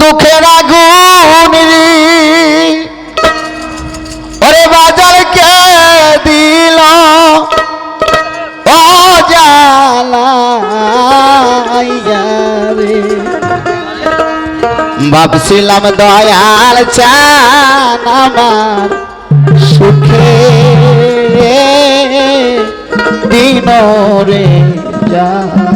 দুঃখের আগুন রে। ওরে বাজার কে দিল ও জ্বালাইয়া রে ভাবছিলাম দয়াল চান আমার সুখে দিন রে যাবে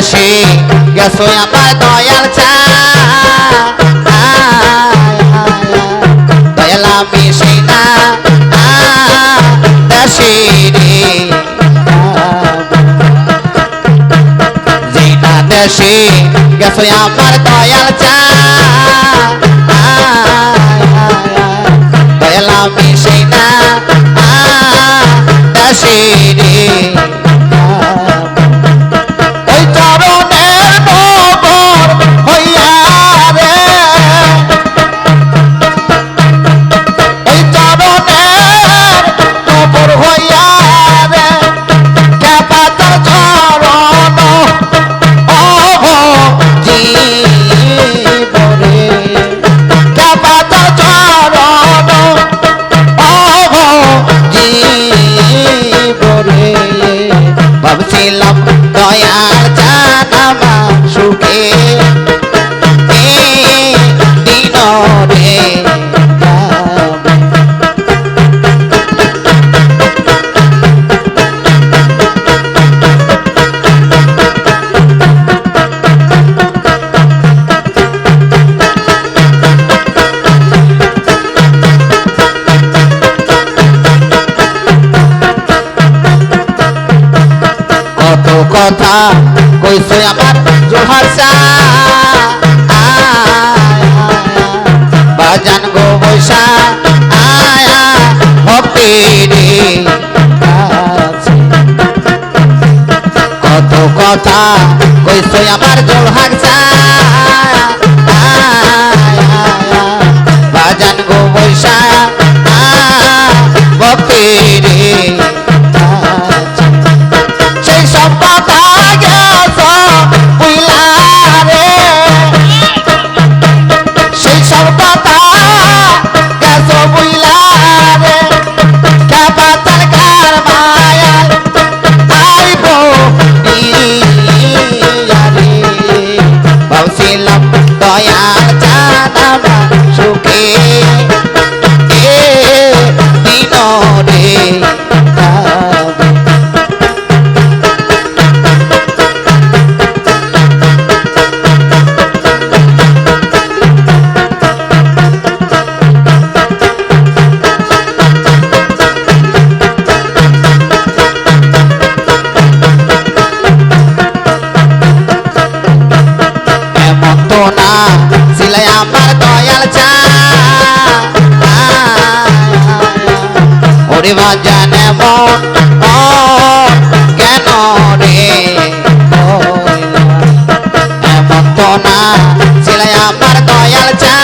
দেশে গেছো আমার দয়াল চা দয়াল আমি সিনা দেশে রে যেটা দেশে গেছো আমার দয়াল কথা কইছে আমার জোহার বাজান গো বৈশা, আয়া ভক্তি রে। কত কথা কইছে আমার জোহার বাজান গো বৈশা রে বাজান কেন রে? এমন তো না ছিল আমার চা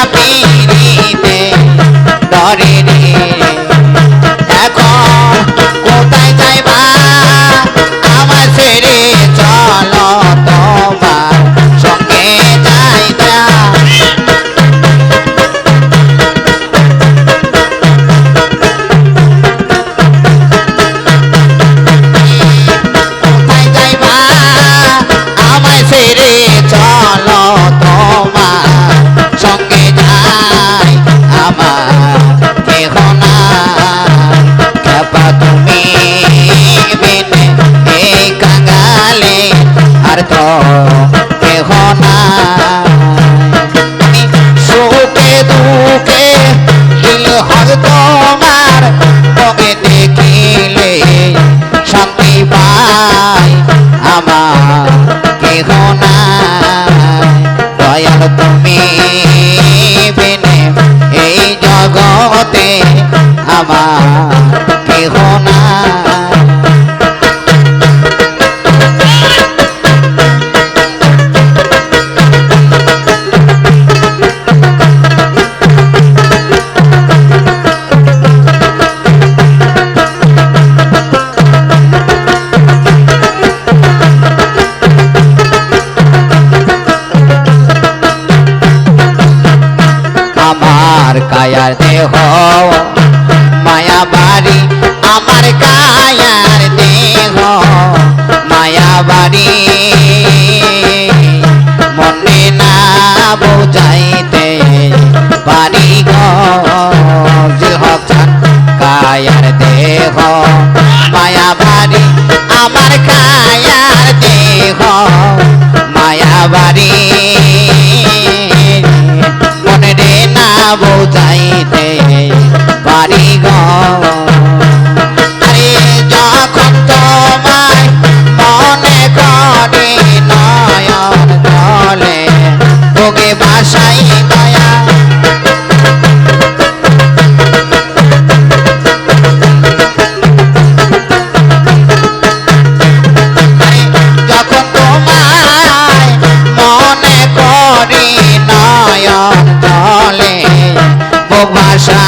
papi. বাড়ি। মনে না বোঝাইতে বাড়ি গায়ার দেহ মায়া বাড়ি আমার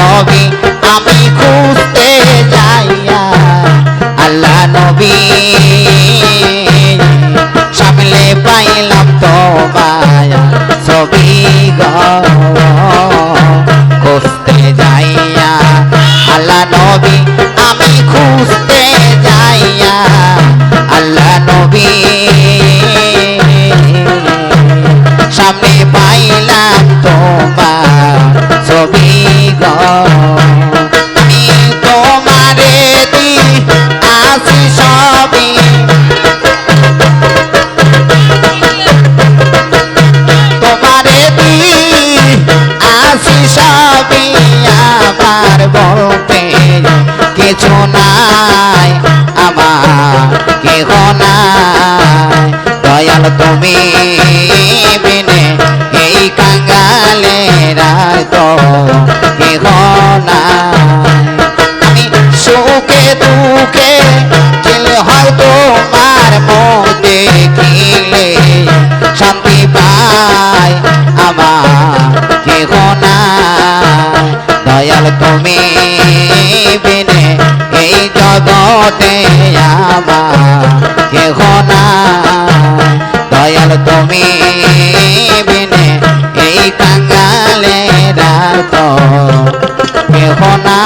ராகி দয়াল তুমি বিনে এই জগতে আমার কেহ না দয়াল তুমি বিনে এই কাঙ্গালে রাত কেহ না